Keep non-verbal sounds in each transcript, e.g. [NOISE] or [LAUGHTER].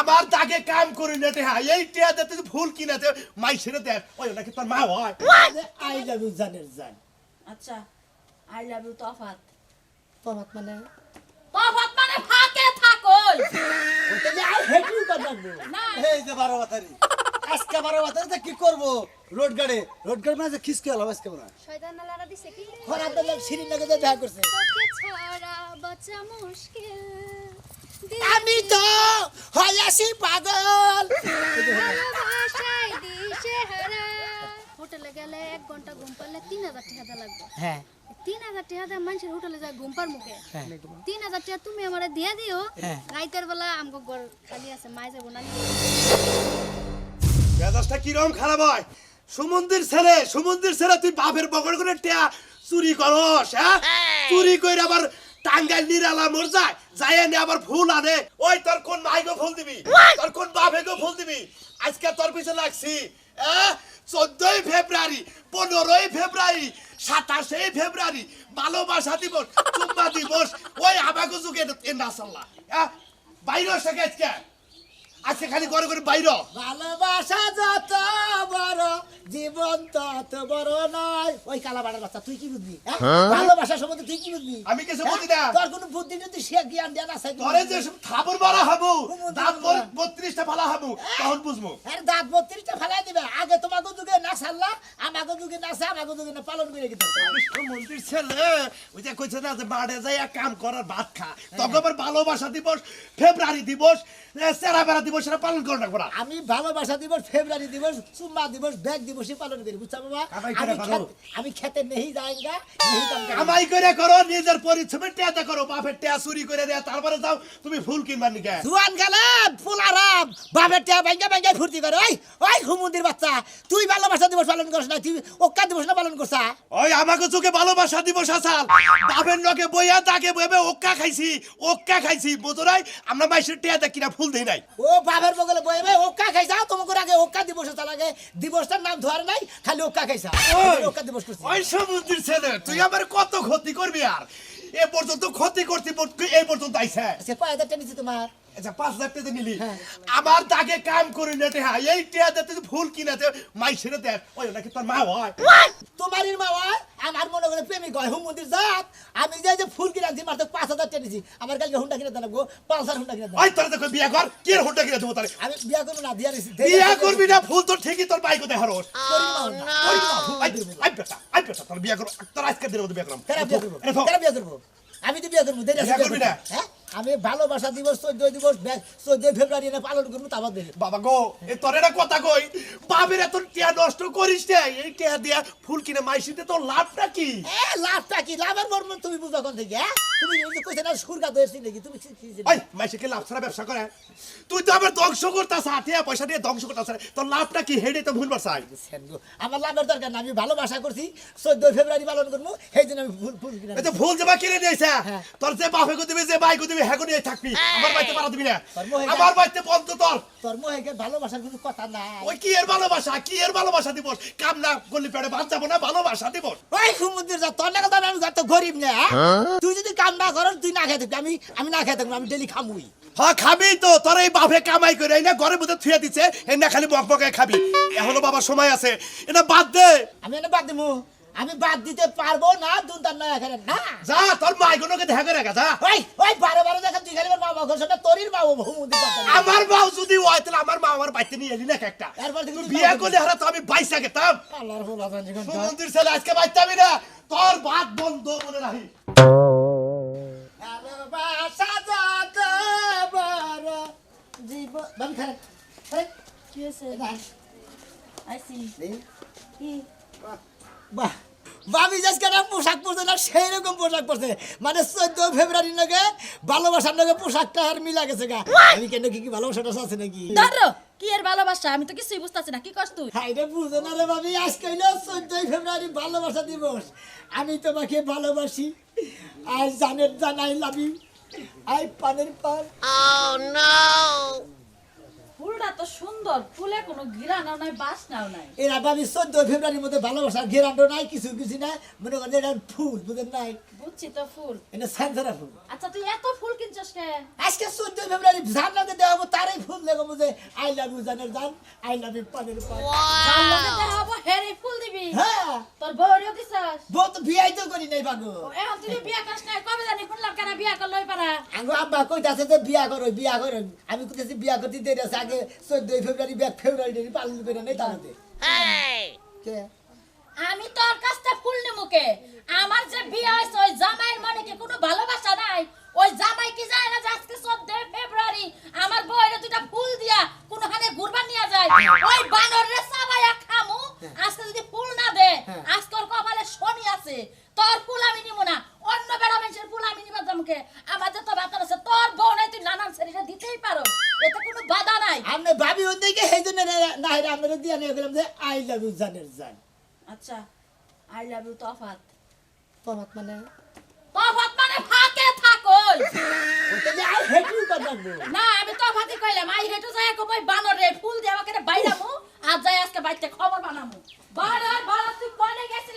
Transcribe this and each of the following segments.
আমার দাগে কাম করি না হ্যাঁ। এই টিয়া দে তুই ফুল কিনে দে মাই ছেড়ে দেখ ওই নাকি তোর মা হয়? আই লাভ ইউ জানের জান। আচ্ছা আই লাভ ইউ তফাত। তফাত মানে? তফাত মানে ফাঁকে তাহলে আই হেট ইউ রাখব না। এই যে বারো বাতারি। আজকে বারো বাতারি তো কি করব? রোড গাড়ি। রোড গাড়ি মানে খিসকে হলো আজকে মনে হয়। শয়তান নালারা দিছে কি? খরা তো লোক সিঁড়ি লাগে দেখা করছে। তোকে ছড়া বাঁচা মুশকিল। আমি তো হয়াসি পাগল। ভালোবাসায় হোটেলে গেলে এক ঘণ্টা ঘুম পারলে তিন হাজার টাকা লাগবে। হ্যাঁ। তিন হাজার টাকা মানুষের হোটেলে যায় ঘুম মুখে। হ্যাঁ। তিন হাজার টাকা তুমি আমারে দিয়ে দিও হ্যাঁ। রাইতের বেলা আমগো ঘর খালি আছে মাই যাব না। মেজাজটা কিরম খারাপ হয়? সুমন্দির ছেলে সুমন্দির ছেলে তুই বাপের বগর করে টিয়া চুরি করস হ্যাঁ? চুরি করে আবার টাঙ্গাইল নিরালা মর যায় এনে আবার ফুল আনে। ওই তোর কোন মাইগো ফুল দিবি? তোর কোন বাপেগো ফুল দিবি? আজকে তোর পিছে লাগছি চোদ্দই ফেব্রুয়ারি পনেরোই ফেব্রুয়ারি সাতাশে ফেব্রুয়ারি ভালোবাসা দিবস চুম্মা দিবস। ওই আমাকে যুগে নাসাল্লাহ বাইরে শেখে আজকে আজকে খালি করে করে বাইর। ভালোবাসা যত জীবন তত বড় নয়। ওই কালা বাড়ার বাচ্চা তুই কি বুঝবি হ্যাঁ? ভালোবাসা সম্বন্ধে তুই কি বুঝবি আমি কিছু হ্যাঁ? বুঝি না। তোর কোনো বুদ্ধি যদি সে জ্ঞান জ্ঞান আছে ঘরে যে থাবর মারা হব দাঁত বত্রিশটা ফালা হব তখন বুঝব। আরে দাঁত বত্রিশটা ফেলাই দিবে। আগে তোমাকে যুগে না সারলা আমাকে যুগে না সে আমাকে যুগে না পালন করে গেছে। মন্দির ছেলে ওই যে কইছে না যে মাঠে যাই কাম করার ভাত খা। তখন আবার ভালোবাসা দিবস ফেব্রুয়ারি দিবস সেরা বেড়া দিবস সেটা পালন করে না আমি ভালোবাসা দিবস ফেব্রুয়ারি দিবস চুম্মা দিবস ব্যাগ পালন করি বুঝছ বাবা? আমি খেত নেই যাইগা কামাই করে করো নিজের টেয়াতে করো বাপের টেয়া চুরি করে দেয়া। তারপরে যাও তুমি ফুল কিনবার নিকে। জুয়ান গেলে ফুল আরাম বাপের টিয়া ভাঙ্গা ভাঙ্গা ফুর্তি করে। ওই ওই হুমুন্দির বাচ্চা তুই ভালোবাসা দিবস পালন করিস না তুই ওকা দিবস না পালন করছা? ওই আমাকে চোখে ভালোবাসা দিবস আসাল। বাপের লগে বইয়া তাকে বইবে ওক্কা খাইছি ওক্কা খাইছি। বোধরাই আমরা মাইসের টেয়াতে কিনা ফুল দেই নাই। ও বাপের বগলে বই ভাই ওকা খাইছা তোমাকে আগে ওকা দিবস লাগে দিবসটার নাম ধরে নাই খালি ওকা খাইছা। ওকা দিবস করছি ওই সমুদ্রের ছেলে তুই আমার কত ক্ষতি করবি আর? এ পর্যন্ত ক্ষতি করতে এই পর্যন্ত আইছে সে কয় হাজার টাকা তোমার? আচ্ছা পাঁচ হাজার টাকা নিলি। হ্যাঁ। আমার দাগে কাম করি না হ্যাঁ। এই টিয়া দে তুই ফুল কিনে দে মাই ছেড়ে দেখ ওই নাকি তোর মা হয়? তোমারই মা হয়? আমার মনে করে প্রেমিক হয়। আমি যাই যে ফুল কিনে আনছি মাত্র পাঁচ হাজার টাকা নিছি। আমার কালকে হুন্ডা কিনে দেবো পালসার হুন্ডা কিনে দেবো তোর দেখো বিয়া কর। কি হোন্ডা কিনে দেবো তারে? আমি বিয়া করব না দিয়া নিছি বিয়া করবি না ফুল তোর ঠিকই তোর বাইক দে হারোস করি না হুন্ডা। ওই আই বেটা আই বেটা তোর বিয়া তোর আজকে করব? বিয়া আমি তো বিয়া করব দেরি আছে বিয়া বিয়া করবি। না? হ্যাঁ? আমি ভালোবাসা দিবস চোদ্দ দিবস চোদ্দ ফেব্রুয়ারি এনে পালন করব তারপর দেখি বাবা গো এ তোর এটা কথা কই বাবের এত টিয়া নষ্ট করিস না এই টিয়া দিয়া ফুল কিনে মাইসিতে তোর লাভটা কি? এ লাভটা কি? লাভের মর্ম তুমি বুঝো কোন থেকে হ্যাঁ? তুমি ওই কইছে না দয়েছি নাকি তুমি কি- কি- কি- ওই মাইসিকে লাভ ছাড়া ব্যবসা করে? তুই তো আবার ধ্বংস পয়সা দিয়ে ধ্বংস তোর লাভটা কি? হেডে তো ভুল বাসাই আমার লাভের দরকার না আমি ভালোবাসা করছি চোদ্দই ফেব্রুয়ারি পালন করব সেই জন্য আমি ফুল ফুল কিনে তো ফুল জমা কিনে দিয়েছে হ্যাঁ। তোর যে বাপে দিবি যে ভাই দিবি হ্যাঁ নিয়ে থাকবি আমার বাড়িতে পারা দিবি না। আমার বাড়িতে বন্ধ তোর। তোর মোহেকে ভালোবাসার কোনো কথা নাই। ওই কি এর ভালোবাসা? কি এর ভালোবাসা দিবস কাম না করলি পেটে ভাত যাব না ভালোবাসা দিবস ওই সমুদ্রের যা তোর নাকি আমি যত গরিব না হ্যাঁ? তুই যদি কাম না করস তুই না খেয়ে থাকবি। আমি আমি না খেয়ে থাকব আমি ডেলি খামুই। হ্যাঁ খাবি তো। তোর এই বাপে কামাই করে এই না ঘরের মধ্যে থুয়ে দিছে এই না খালি বক বকে খাবি। এখনও বাবার সময় আছে। এটা বাদ দে। আমি এনে বাদ দিমু। আমি বাদ দিতে পারব না দুনতার না এখানে না। যা তোর মাইগুলোকে দেখা করে রাখা যা। ওই ওই বারে বারে দেখা তুই খালি মা বাবা ঘর তোরই মা বাবা কথা আমার মাও যদি হয় তাহলে আমার মা আমার বাড়িতে নিয়ে এলি না একটা। এরপর থেকে তুই বিয়ে করলে হারা তো আমি বাইসা গেতাম আল্লাহর ফুল আজান জীবন সমুদ্রের ছেলে আজকে বাইতে আমি না তোর বাদ বন্ধ মনে রাখি। জীবন কি হয়েছে? আইসি। বাহ। ভাবি আজকে না পোশাক পরছে না সেই রকম পোশাক পরছে। মানে চোদ্দ ফেব্রুয়ারি নাকি ভালোবাসার নাকি পোশাকটা আর মিলা গেছে গা। আমি কেন কি কি ভালোবাসাটা আছে নাকি? ধরো কি এর ভালোবাসা? আমি তো কিছুই বুঝতেছি না কি করছ তুই? হাই রে বুঝো না রে ভাবি আজকে হইল চোদ্দই ফেব্রুয়ারি ভালোবাসা দিবস। আমি তোমাকে ভালোবাসি। আজ জানের জানাই লাভি আই পানের পান। ফুলটা তো সুন্দর ফুলে কোনো ঘিরানো নাই বাসনাও নাই। এরা চোদ্দই ফেব্রুয়ারির মধ্যে ভালোবাসার ঘেরানো নাই কিছু কিছু মনে করেন এটা ফুল বুঝেন নাই? বুঝছি তো ফুল। এটা স্যান্সারা ফুল। আচ্ছা তুই এত ফুল কিনছস কে? আজকে চোদ্দই ফেব্রুয়ারি জান্নাতে দেওয়া হব তারই ফুল ফুল বুঝে আই লাভ ইউ জানের জান আই লাভ ইউ পানের পান। যার লগে হব হেরে ফুল দিবি। হ্যাঁ। তোর বউরেও দিছাস বউ তো বিয়াই তো করি নাই বাগো। এখন তুই বিয়া করিস নাই কবে জানি শুনলাম কেন বিয়া করলই পারা। আগে আব্বা কইতাছে যে বিয়া করো বিয়া করো। আমি কইতাছি বিয়া করতে দেরি আছে আগে চোদ্দই ফেব্রুয়ারি বিয়া ফেব্রুয়ারি পালন করে নেই তাহলে। কে? আমি তোর কাছটা ফুল নিমুকে আমার যে বিয়ে হয়েছে ওই জামাইয়ের মনে কি কোনো ভালোবাসা নাই? ওই জামাই কি যায় না যে আজকে চোদ্দই ফেব্রুয়ারি। আমার বউয়ের দুটা ফুল দিয়া কোনখানে ঘুরবার নিয়ে যায়। ওই বানর রে চাবাইয়া খামু আজকে যদি ফুল না দে হ্যাঁ। আজকে ওর কপালে শনি আছে। তোর ফুল আমি নিব না অন্য বেড়া মানুষের ফুল আমি নিবার যামকে আমাদের তো ব্যাপার আছে তোর বউ নাই তুই নানান শরীরে দিতেই পারো। এতে কোনো বাধা নাই। আপনি ভাবি ওই দিকে সেই জন্য না হেরে আপনারা দিয়ে নিয়ে গেলাম যে আই লাভ ইউ জানের জান। আচ্ছা আই লাভ ইউ তফাত তোমার মানে? তফাত মানে রাখব না আমি তো ভাতি কইলাম। আই হেটু যায় কো বানর রে ফুল দিয়ে আমাকে বাইরামু আজ যাই আজকে বাইতে খবর বানামু। বানর বানর তুই কোনে গেছিস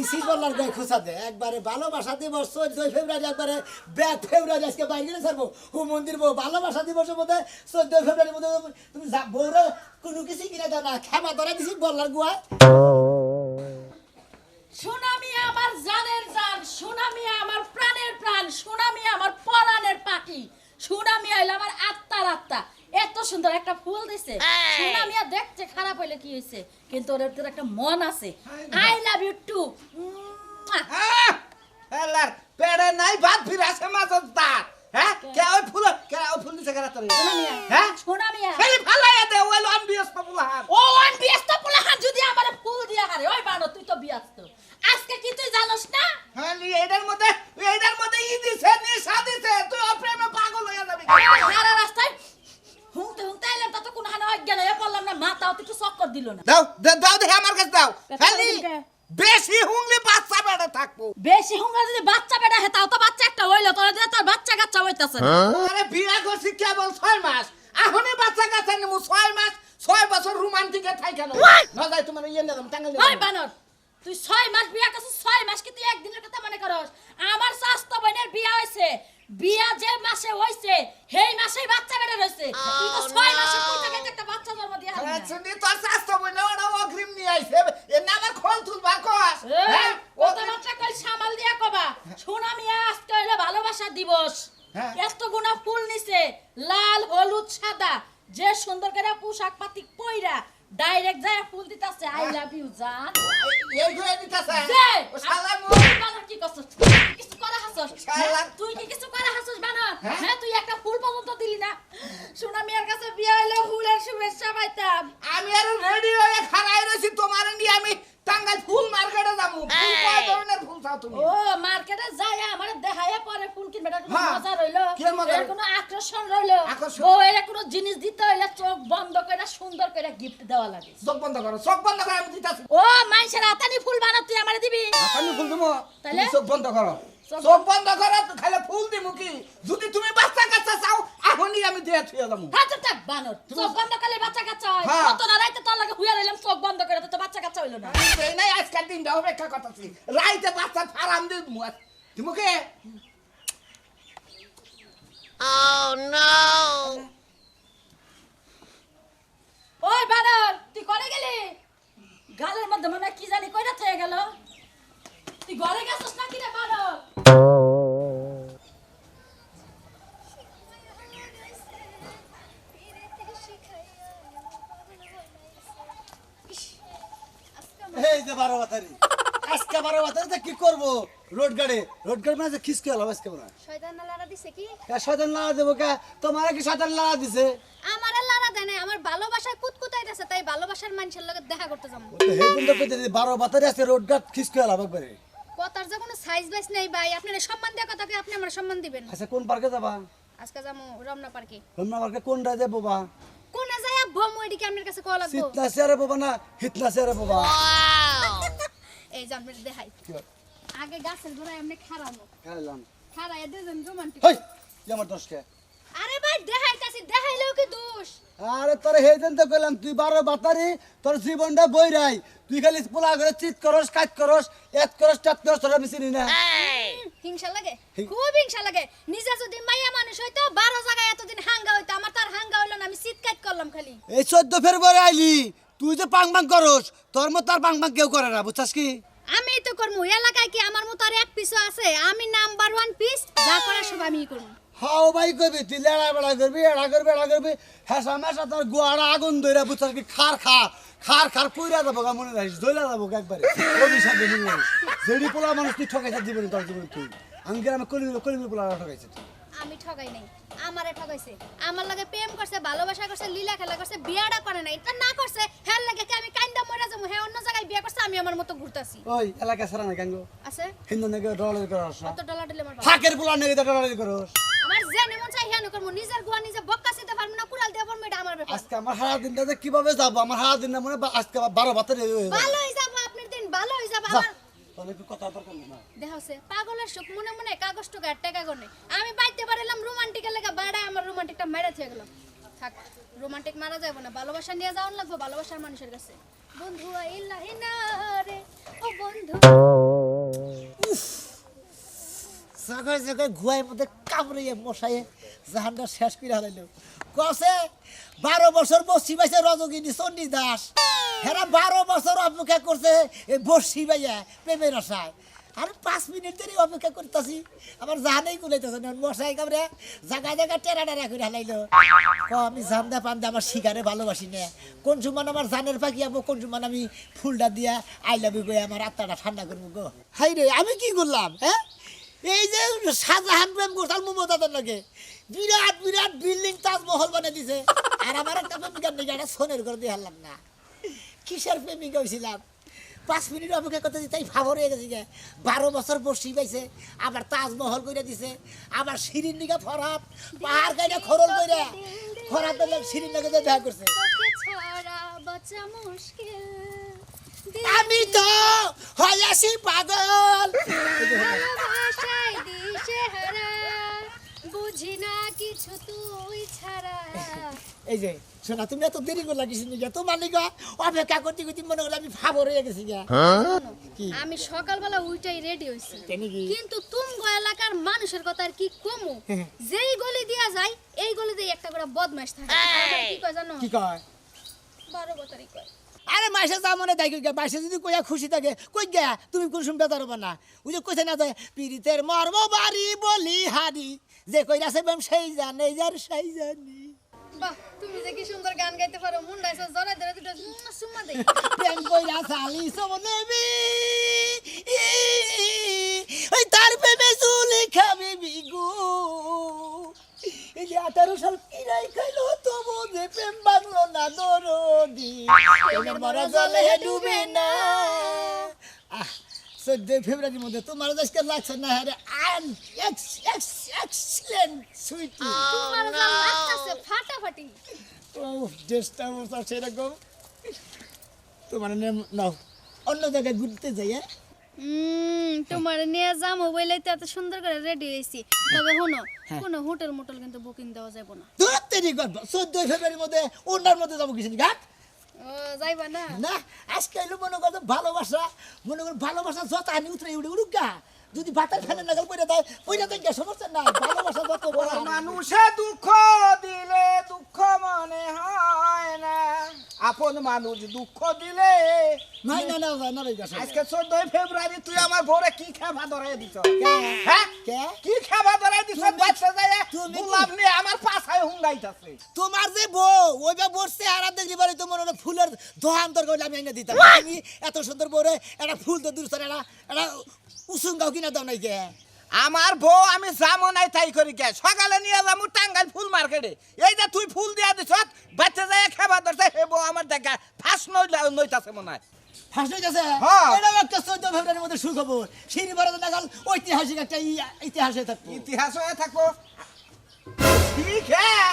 ইজ বলার গায়ে খোসা দে। একবারে ভালোবাসা দিবস চোদ্দই ফেব্রুয়ারি একবারে ব্যাক ফেব্রুয়ারি আজকে বাইরে ছাড়বো। হু মন্দির বউ ভালোবাসা দিবসের মধ্যে চোদ্দই ফেব্রুয়ারির মধ্যে তুমি যা কোনো কিছু কিনে দাও না ক্ষমা ধরে দিছি বলার গুয়া সুনামি আমার জানের জান সুনামি প্রাণ সুনামি আমার পরাণের পাখি। সুনামি হইল আমার আত্মার আত্মা। এত সুন্দর একটা ফুল দিছে। সুনামি দেখতে খারাপ হইলে কি হয়েছে কিন্তু ওর ভিতরে একটা মন আছে। I love you too. হেলার পেড়ে নাই ভাত ফিরাছে মাছত তার। হ্যাঁ? কে? ওই ফুল কে ওই ফুল দিছে তোর? হ্যাঁ? সুনামি খালি ফালাইয়া দে ওই ও পোলাহান যদি আমার ফুল দিয়া হারে ওই বানো তুই তো ব্যস্ত। আজকে কি তুই জানোস না? খালি এটার মধ্যে এটার মধ্যে ই দিছে নিশা দিছে। তুই ওর প্রেমে পাগল হয়ে যাবি। হারা রাস্তায় হুংতে হুংতে এলাম তা তো কোনো হানে অজ্ঞান হয়ে পড়লাম না। মাথাও তো একটু চক্কর দিল না। দাও দাও দেখে আমার কাছে দাও। খালি বেশি হুংলি বাচ্চা বেড়ে থাকব। বেশি হুঙ্গা যদি বাচ্চা বেটা হেতাও তো বাচ্চা একটা হইল তোর দিয়ে তোর বাচ্চা কাচ্চা হইতাছে না। আরে বিয়া করছি কেবল ছয় মাস। এখনই বাচ্চা কাচ্চা নেব ছয় মাস ছয় বছর রোমান্টিকে থাই কেন না। যাই তোমার ইয়ে নিলাম টাঙ্গাল ওই বানর! তুই ছয় মাস বিয়া করছিস ছয় মাস কি তুই একদিনের কথা মনে করস? আমার স্বাস্থ্য বোনের বিয়া হয়েছে। বিয়া যে মাসে হয়েছে সেই মাসেই বাচ্চা বেড়ে রয়েছে। তুই তো ছয় মাসে থেকে একটা বাচ্চা জন্ম দিয়া। শুনি তোর স্বাস্থ্য ওরা অগ্রিম নিয়ে আইছে। খোল কস। হ্যাঁ ও কথাবার্তা কই সামাল দিয়া কবা। সোনা মিয়া আজকে হইল ভালোবাসা দিবস। হ্যাঁ। এত গুণা ফুল নিছে লাল হলুদ সাদা যে সুন্দর করে পোশাক পাতি পইরা ডাইরেক্ট যায় ফুল দিতাছে আই লাভ ইউ জান এই ঘরে দিতাছে। যে শালা মো। বানা কি করছস? কিছু করা হাসছস শালা। তুই কি কিছু করা হাসছস বানা হ্যাঁ? হ্যাঁ তুই একটা ফুল পর্যন্ত দিলি না। সোনা মিয়ার কাছে বিয়ে হইলে ফুলের শুভেচ্ছা পাইতাম। আমি আর রেডি হয়ে খাড়াই রইছি তোমার নিয়ে আমি টাঙ্গাই ফুল মার্কেটে যাব। ফুল কয় ধরনের ফুল চাও তুমি? ও মার্কেটে যায় আমার দেখায় পরে ফুল কিনবে এটা কোনো হ্যাঁ। মজা রইল? কি মজা? এর কোনো আকর্ষণ রইল? ও এর কোনো জিনিস দিতে হইলে চোখ বন্ধ করে সুন্দর করে গিফট দেওয়া লাগে। চোখ বন্ধ করো চোখ বন্ধ করে আমি দিতাছি। ও মানুষের হাতানি ফুল বানা তুই আমারে দিবি? আমি ফুল তাহলে? চোখ বন্ধ করো। চোখ- চোখ বন্ধ করো খালি ফুল দিমু কি? যদি তুমি বাচ্চা কাচ্চা চাও এখনই আমি দিয়ে থুয়ে যাব। তো বানর। চোখ বন্ধ করলে বাচ্চা কাচ্চা হয়। হ্যাঁ। কত না রাইতে তোর লাগে হুইয়া রইলাম চোখ বন্ধ করে তো বাচ্চা কাচ্চা হইল না। এই নাই আজকাল দিনটা অপেক্ষা করতেছি। রাইতে বাচ্চা ফারাম দিয়ে দিমু তুমি কে? ওই বানর তুই করে গেলি? গালের মধ্যে মনে কি জানি কইরা থেকে গেল। তুই ঘরে গেছিস নাকি রে বানর? বারো বাতারি। আজকে বারো বাতারি তো কি করব? রোড গাড়ি। রোড গাড়ি মানে খিসকে হলো আজকে মনে শয়তান না দিছে কি? শয়তান লাড়া দেবো কে? তোমার কি শয়তান লাড়া দিছে। আমার আর দেয় নাই আমার ভালোবাসায় কুতকুতাইতেছে তাই ভালোবাসার মানুষের লগে দেখা করতে যাব। হে বন্ধু কইতে বারো বাতারি আছে রোড গাট খিসকে হলো একবারে কথার যে কোনো সাইজ বাইজ নেই ভাই আপনার সম্মান দেওয়া কথাকে আপনি আমার সম্মান দিবেন। আচ্ছা কোন পার্কে যাবা? আজকে যাব রমনা পার্কে রমনা পার্কে কোন রাজে বাবা কোনে যায় বম ওইদিকে আপনার কাছে কল লাগবো শীতনা চেয়ারে বাবা না হিতনা চেয়ারে বাবা এই যে আপনার দেখাই। আগে গাছের গোড়ায় আপনি খারানো খাইলাম খারাই দুজন রোমান্টিক হেই এই আমার দশকে আরে ভাই দেখাইতাছি দেখাইলেও কি দোষ? আরে তোর হেদিন তো কইলাম তুই বারো বাতারি তোর জীবনটা বইরাই তুই খালি পোলা করে চিত করস কাজ করস এত করস টাত করস তোরা আমি চিনি না। হিংসা লাগে? খুব হিংসা লাগে। নিজে যদি মাইয়া মানুষ হইতো বারো জায়গায় এতদিন হাঙ্গা হইতো আমার তার হাঙ্গা হইল না আমি করলাম খালি। এই চোদ্দ ফেব্রুয়ারি আইলি তুই যে পাং পাং করস তোর মতো আর পাং পাং কেউ করে না বুঝছাস কি? আমি তো করব এলাকায় কি আমার মতো আর এক পিসও আছে? আমি নাম্বার ওয়ান পিস যা করার সব আমি করব হাও ভাই কবি তুই লেড়া বেড়া করবি, এড়া করবি এড়া করবি, হেসা মেসা তোর গোয়াড়া আগুন ধরে বুঝছাস কি? খার খা, খার খার কইরা যাব গা, মনে রাখিস দইলা যাব একবারে। অভিশাপে মনে রাখিস, যেডি পোলা মানুষ তুই ঠকাইছে জীবনে তোর জীবনে তুই। আমি গ্রামে কলিমি কলিমি পোলা ঠকাইছে তুই আমি ঠগাই নাই আমারে ঠগাইছে। আমার লাগে প্রেম করছে ভালোবাসা করছে লীলা খেলা করছে বিয়াটা করে নাই এটা না করছে হ্যাঁ লাগে কি আমি কান্দা মরে যাব? হ্যাঁ অন্য জায়গায় বিয়ে করছে আমি আমার মতো ঘুরতাছি। ওই এলাকা সারা না কেন আছে? হিন্দু নাকি ডলার করস না কত ডলার দিলে আমার? ফাঁকের পোলা নাকি ডলার করস আমার যে নেমন চাই হ্যাঁ করব। নিজের গুয়া নিজে বক্কা সিতে পারব না কুড়াল দিয়ে পারব এটা আমার ব্যাপার। আজকে আমার সারা দিনটা যে কীভাবে যাব? আমার সারা দিনটা মনে হয় বা- আজকে আবার বারো বাতের যাবে ভালো হয়ে যাব। আপনার দিন ভালো হয়ে যাব আমার তাহলে একটু কথা বার্তা করব না? দেখা পাগলের সুখ মনে মনে কাগজ টুকা টাকা গনে আমি বাইতে পারলাম রোমান্টিকের লেগে বাড়ায় আমার রোমান্টিকটা মেরে থেকে গেলাম। থাক রোমান্টিক মারা যাবে না ভালোবাসা নিয়ে যাওয়ার লাগবে ভালোবাসার মানুষের কাছে। বন্ধু আইলা হিনা রে ও বন্ধু। জাগায় জাগায় ঘুয়ায় মধ্যে কামড়িয়ে মশাইয়ে জাহানটা শেষ করে হারাইলো কসে বারো বছর বসি পাইছে রজগিনী চন্ডী দাস হেরা বারো বছর অপেক্ষা করছে বসি পাইয়া প্রেমের আশায়। আর পাঁচ মিনিট ধরে অপেক্ষা করতেছি আমার জাহানেই কুলাইতেছে না। মশাই কামড়ে জায়গা জায়গা টেরা টেরা করে হালাইলো। ক আমি জামদা পান্দা আমার শিকারে ভালোবাসি না। কোন সময় আমার জানের পাখি আবো, কোন সময় আমি ফুলটা দিয়া আই লাভ ইউ আমার আত্মাটা ঠান্ডা করব গো। হাই রে, আমি কি করলাম হ্যাঁ? এই যে শাহজাহান প্রেম করতাল মমতাদের লাগে। বিরাট বিরাট বিল্ডিং তাজমহল বানিয়ে দিছে। আর আমার একটা প্রেমিকার নাকি একটা সোনের ঘর দিয়ে হারলাম না। কিসের প্রেমিকা হয়েছিলাম পাঁচ মিনিট অপেক্ষা করতে তাই ফাভর হয়ে গেছে গে। বারো বছর বসি পাইছে আবার তাজমহল করে দিছে আবার সিঁড়ির নিকা ফরাত পাহাড় গাইডা খরল করে ফরাত সিঁড়ির নাকি দেখা করছে। আমি তো হয়াসি পাগল। বুঝি না কিছু তুই ছাড়া। এই যে শোনা তুমি এত দেরি করে লাগিস নি তোমার নিকা অপেক্ষা করতে করতে মনে করলে আমি ফাভর হয়ে গেছি গা কি? আমি সকালবেলা উইটাই রেডি হইছি? কিন্তু তুমগো এলাকার মানুষের কথা আর কি কমু? যেই গলি দিয়া যায় এই গলি দিয়ে একটা করে বদমাশ থাকে। কি কয় জানো? কি কয়? বারো বছরই কয়। আরে মাসে যা মনে দেখি গে মাসে যদি কইয়া খুশি থাকে কই গে তুমি কোন শুনবে তার না? ওই যে কইছে না যে পীড়িতের মর্ম বাড়ি বলি হারি যে কইরা সে সেই জানে যার সেই জানি। বাহ তুমি যে কি সুন্দর গান গাইতে পারো মুন্ডাইছো জড়াই ধরে দুটো সুম্মা দেই প্রেম কইরা চালি সব নেবি। ওই তার প্রেমে চুলি খাবি বিগু। এই যে আঠারো সাল কিরাই খাইলো তবু যে প্রেম বাংলো না দরদি। প্রেমের মরা জলে ডুবে না। আহ চোদ্দই ফেব্রুয়ারির মধ্যে তোমার লাগছে না হ্যাঁ এক্সিলেন্ট সুইটি। ফাটাফাটি। ও ড্রেসটা মতো সেরকম। তোমার নাম নাও অন্য জায়গায় ঘুরতে যাই হ্যাঁ? হুম তোমার নিয়ে যা মোবাইলে তো এত সুন্দর করে রেডি হয়েছি। তবে শোনো কোনো হোটেল মোটেল কিন্তু বুকিং দেওয়া যাবে না। ধরতেরই গল্প। চোদ্দই ফেব্রুয়ারির মধ্যে অন্যার মধ্যে যাব কিছু ঘাট? যাইবা না। না, আজকে মনে করো ভালোবাসা, মনে করো ভালোবাসা যত আনি উতরে উড়ে উড়ুক গা। যদি বাতার ফেলে নাগাল পড়ে দেয় পড়ে দেয় গ্যাস সমস্যা না ভালোবাসা যত বড় মানুষে দুঃখ দিলে দুঃখ মনে হয় না। আপন মানুষ দুঃখ দিলে নাই না না না রে গ্যাস আজকে চোদ্দই ফেব্রুয়ারি তুই আমার বউরে কি খাবা ধরাই দিছ? হ্যাঁ? কে? কি খাবা ধরাই দিছ? বাচ্চা যায় তুমি নিয়ে আমার পাছায় হুঙ্গাইতাছে। তোমার যে বউ ওইটা বসছে আর দেখলি বাড়ি তোমার ওটা ফুলের দোকান তোর করলে আমি এনে দিতাম। তুমি এত সুন্দর বউরে একটা ফুল তো দূর একটা একটা উসুঙ্গাও কিনা দাও নাই আমার বউ আমি যাব নাই তাই করি কে সকালে নিয়ে যাব টাঙ্গাইল ফুল মার্কেটে। এই যে তুই ফুল দিয়া দিছ বাচ্চা যায় খাবা ধরছে হে বউ আমার দেখা ফাঁস নই নইতাছে মনে হয়। হ্যাঁ। এটাও একটা চোদ্দ ফেব্রুয়ারির মধ্যে সুখবর। সিঁড়ি বড় নাগাল ঐতিহাসিক একটা ইতিহাসে থাকব। ইতিহাস হয়ে থাকব। ঠিক হ্যাঁ।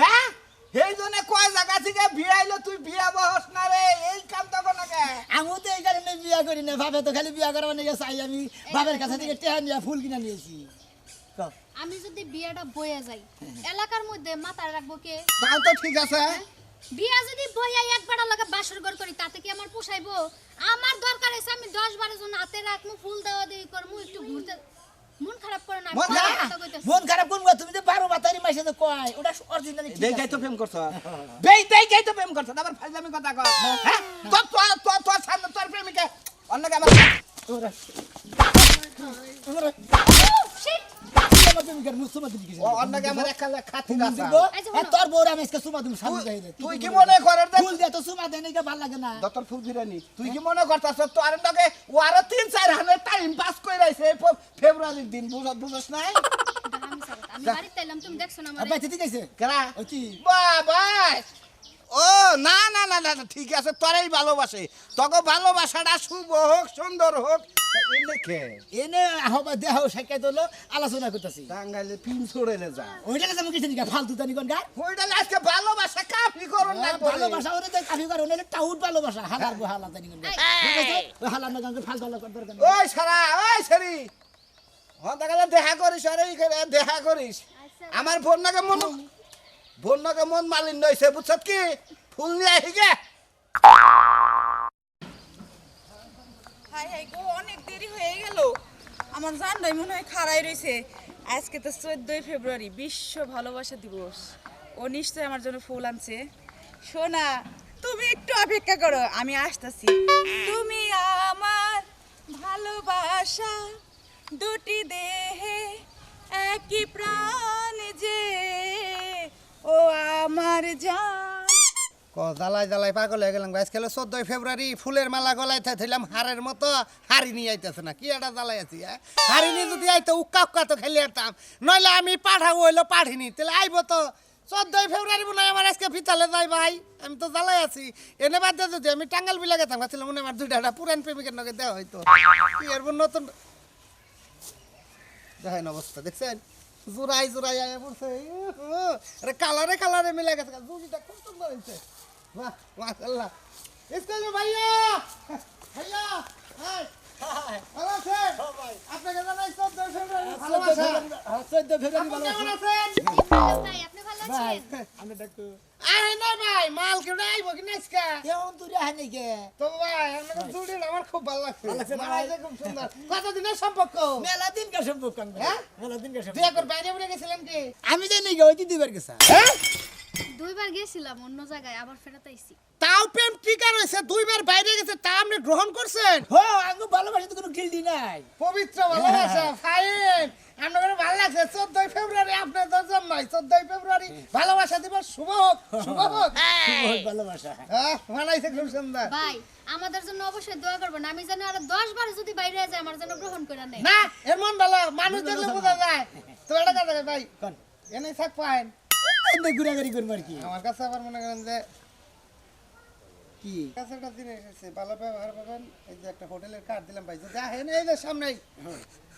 হ্যাঁ? এই জন্য কয় জায়গা থেকে বিয়ে আইলো তুই বিয়ে বহস না রে এই কাম তো কোনো কে? আমিও তো এই কারণে বিয়া করি না ভাবে তো খালি বিয়া করার নিয়ে চাই আমি বাবার কাছে থেকে টেহা নিয়ে ফুল কিনা নিয়েছি। আমি যদি বিয়েটা বয়ে যাই এলাকার মধ্যে মাথা রাখব কে? তাও তো ঠিক আছে। বিয়া যদি বইয়া একবার লাগে বাসর ঘর করি তাতে কি আমার পোষাইবো? আমার দরকার আছে আমি দশ বারো জন হাতে রাখব ফুল দেওয়া দেই করব একটু ঘুরতে মন খারাপ করে না মন খারাপ? কথা কইতাছি। মন খারাপ কোন গো? তুমি যে বারো বাতারি মাসে তো কয় ওটা অরিজিনালি দেখাই তো প্রেম করছ [LAUGHS] দেই দেই যাই তো প্রেম করছ আবার ফাজলামি কথা কর হ্যাঁ তো তো তো তো সামনে তোর প্রেমিকা অন্যকে আমার Shit! ও অন্যকে আমার একালে খাতি আছে এই তোর বউরা আমি আজকে সুমা তুমি সামনে যাই তুই কি মনে করের দে ফুল দিয়ে তো সুমা দেয় নাকি ভালো লাগে না। দতর ফুল ফিরানি তুই কি মনে করতাছ তোর লগে ও আরও তিন চার হাজার টাইম পাস করে রাইছে ফেব্রুয়ারির দিন বুঝ বুঝছ নাই? আমি বাড়িতে এলাম তুমি দেখছ না আর আমারে? ঠিক আছে কেরা? ও বাবা ও না না না না না, ঠিক আছে তোরাই ভালোবাসে। তোকে ভালোবাসাটা শুভ হোক সুন্দর হোক। তা এই লেখে এনে আহবা দেহ সাক্ষাৎ হলো আলোচনা করতেছি। টাঙ্গাইলে পিন ছড়েলে যা। ওইটা কাছে মুখে নিকা ফালতু তানি কোন গা? ওইটা আজকে ভালোবাসা কাফি করুন না ভালোবাসা ভালোবাসা ওরে দেখ কাফি করে ওনে টাউট ভালোবাসা হালার গো হালা তানি কোন গা। ঠিক আছে? ওই হালার না গান ফালতু হালা করবার কেন ওই সারা ওই সারি। হন দেখা করিস আরে দেখা করিস। আমার বোন নাকে মন বোন নাকে মন মালিন্য হয়েছে বুঝছত কি? ফুল নিয়ে আহি গে। গো, অনেক দেরি হয়ে গেল। আমার জানটাই মনে হয় খাড়াই রয়েছে আজকে তো চোদ্দই ফেব্রুয়ারি, বিশ্ব ভালোবাসা দিবস। ও নিশ্চয়ই আমার জন্য ফুল আনছে। সোনা, তুমি একটু অপেক্ষা করো, আমি আসতেছি। তুমি আমার ভালোবাসা, দুটি দেহে একই প্রাণ যে ও আমার জান। ক পাগল হয়ে গেলাম গাছ খেলে চোদ্দই ফেব্রুয়ারি, ফুলের মালা গলায় থাইলাম হারের মতো হারি নিয়ে আইতেছে না। কি একটা জ্বালাই আছি হ্যাঁ? হারি নিয়ে যদি আইতো, উক্কা উক্কা তো খেলে আরতাম। নইলে আমি পাঠাবো, হইল পাঠিনি। তাহলে আইবো তো। চোদ্দই ফেব্রুয়ারি মনে আমার আজকে ফিতালে যাই ভাই। আমি তো জ্বালাই আছি। এনে বাদ দিয়ে যদি আমি টাঙ্গাল বিলা গেতাম, ভাবছিলাম মনে আমার দুইটা পুরান প্রেমিকের নগে দেওয়া হয়তো কি এর নতুন দেখেন অবস্থা, দেখছেন? জোড়াই জোড়াই আয়া পড়ছে ইহু, আরে কালারে কালারে মিলে গেছে জুড়িটা খুব সুন্দর হয়েছে বাহ মাশাআল্লাহ ইসকাইলো ভাইয়া ভাইয়া হাই ভালো আছেন আপনাকে জানাই চোদ্দ ফেব্রুয়ারি ভালোবাসা চোদ্দ ফেব্রুয়ারি আপনি ভালোবাসা কেমন আছেন ভাই, আপনি ভালো ভাই আছেন? আমি ডাকতো আয় না ভাই মাল কেউ আইব কি নাইসকা কেমন তুই আহ নাকি তো ভাই আপনাকে জুড়ি আমার খুব ভালো লাগছে ভালো লাগছে না? মারাইছে খুব সুন্দর কতদিনের সম্পর্ক মেলা দিন কা সম্পর্ক আমি হ্যাঁ? মেলা দিন কা দুই সম্পর্ক? একর বাইরে উড়ে গেছিলেন কি? আমি জানি ওই দিবার গেছা। হ্যাঁ? দুইবার গেছিলাম অন্য জায়গায় আবার ফেরত আইছি। তাও প্রেম টিকা রয়েছে দুইবার বাইরে গেছে তা আপনি গ্রহণ করছেন? হো আমি ভালোবাসা তো কোনো গিল্ডি নাই। পবিত্র ভালোবাসা ফাইন। আপনার ভালো লাগছে চোদ্দই ফেব্রুয়ারি আপনার তো জন্মাই চোদ্দই ফেব্রুয়ারি ভালোবাসা দিবস শুভ হোক শুভ হোক। বহুত ভালোবাসা। হ্যাঁ, মানাইছে খুব সুন্দর। ভাই আমাদের জন্য অবশ্যই দোয়া করবেন। আমি যেন আরও দশ বার যদি বাইরে যায় আমার জন্য গ্রহণ করে নেয়। না এর মন ভালো মানুষ দেখলে বোঝা যায়। তো এটা কথা ভাই কোন? এনে থাক পাইন এমনি ঘুরাঘুরি করব আর কি। আমার কাছে আবার মনে করেন যে কি? কাছে একটা জিনিস ভালো ব্যবহার পাবেন এই যে একটা হোটেলের কার্ড দিলাম ভাই যদি আহেন এই যে সামনেই।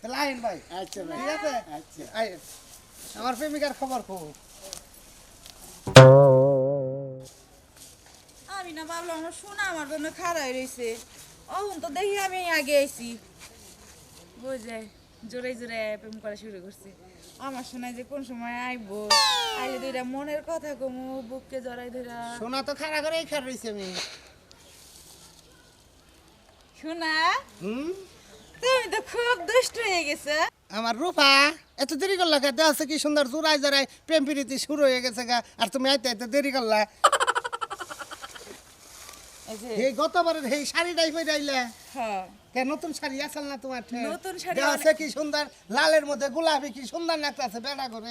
তাহলে আহেন ভাই। আচ্ছা ভাই। ঠিক আছে? আচ্ছা। আমার প্রেমিকার খবর খুব আমি না ভাবলাম আমার সোনা আমার জন্য খাড়াই রয়েছে অহন তো দেখি আমি আগে আইছি। বুঝে জোরে জোরে প্রেম করা শুরু করছে। আমার শোনায় যে কোন সময় আইবো? আইলে দুইটা মনের কথা কমু বুককে জড়াই ধরা শোনা তো খাড়া করে এই খার রয়েছে আমি। শোনা হুম? তুমি তো খুব দুষ্ট হয়ে গেছে। আমার রূপা এত দেরি করলা কে? দেওয়া কি সুন্দর জোড়াই জোড়াই প্রেম প্রীতি শুরু হয়ে গেছে গা। আর তুমি আইতে এত দেরি করলা। এই গতবারের এই শাড়িটাই পরে আইলা। হ্যাঁ। নতুন শাড়ি আসল না তোমার নতুন শাড়ি অনেক- কি সুন্দর? লালের মধ্যে গোলাপি কি সুন্দর নাচতেছে বেড়া করে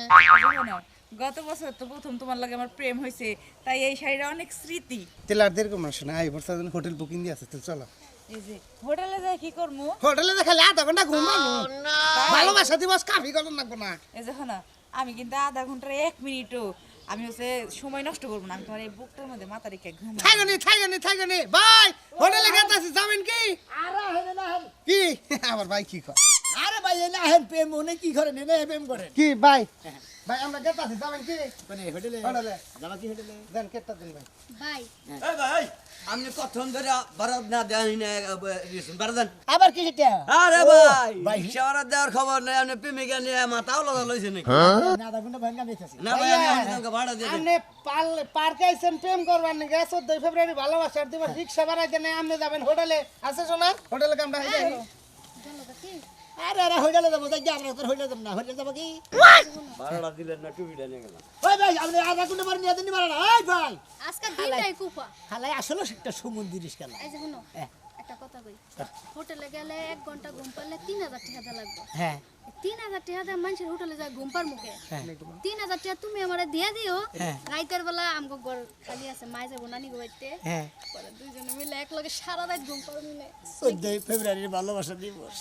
গত বছর তো প্রথম তোমার লাগে আমার প্রেম হয়েছে তাই এই শাড়িটা অনেক স্মৃতি। তেলার দেরি কম শোনা আই বর্ষা হোটেল বুকিং দিয়ে আছে তো চলো। হোটেলে যাই কি করব হোটেলে দেখালে আধা ঘণ্টা ঘুমাবো। ভালোবাসা দিবস কাফি করার লাগবো না এই দেখো না আমি কিন্তু আধা ঘণ্টার এক মিনিটও আমি হচ্ছে সময় নষ্ট করব না আমি তোমার এই বুকটার মধ্যে মাথা রেখে ঘুম থাকানি থাকানি থাকানি ভাই হোটেলে গেতাছি যাবেন কি? আরে হেন না কি? আমার ভাই কি কয়? আরে ভাই এনে হেন প্রেম মনে কি করেন? এনে প্রেম করেন। কি ভাই? ভাই আমরা গেতাছি যাবেন কি? মানে হোটেলে? হোটেলে। যাবা কি হোটেলে? দেন কেটটা দিন ভাই। ভাই। এই ভাই আপনি কখন ধরে বারাত না দেন। বারাদান আবার কি সেটা আরে ভাই ভাই। শেওয়ারা দেওয়ার খবর নেই আপনি প্রেমিকা নিয়ে মাথাও লাগা লইছে নাকি? না আধা ঘণ্টা ভাঙ্গা বেঁচেছি না ভাই আমি আপনাকে ভাড়া দিই আপনি পাল- পার্কে আইছেন প্রেম করবার নাকি? চোদ্দই ফেব্রুয়ারি ভালোবাসার দিবস রিক্সা ভাড়াইতে নেই আপনি যাবেন হোটেলে। আছে শোনা? হোটেলে কামটা হয়ে দেখি আরে আরে হইলে যাব তাই আমরা তোর হইলে যাব না হইলে যাব কি? ভাড়াটা দিলেন না টুপিটা নিয়ে গেলাম ওই ভাই আপনি আধা কুন্ডে মারি নিয়ে দিন মারা ওই ভাই। আজকে দিনটাই কুফা খালাই আসলে একটা সুমন্দির খেলা এই যে শুনো হ্যাঁ। একটা কথা কই? হোটেলে গেলে এক ঘণ্টা ঘুম পারলে তিন হাজার টাকা লাগবে। হ্যাঁ। তিন হাজার টাকা দিয়ে মানুষের হোটেলে যায় ঘুম পার মুখে। হ্যাঁ। তিন হাজার টাকা তুমি আমারে দিয়ে দিও হ্যাঁ। রাইতের বেলা আমগো ঘর খালি আছে মাই যাব নানি গো বাইতে হ্যাঁ। দুইজনে মিলে এক লগে সারা রাত ঘুম পার মিলে চোদ্দই ফেব্রুয়ারির ভালোবাসা দিবস।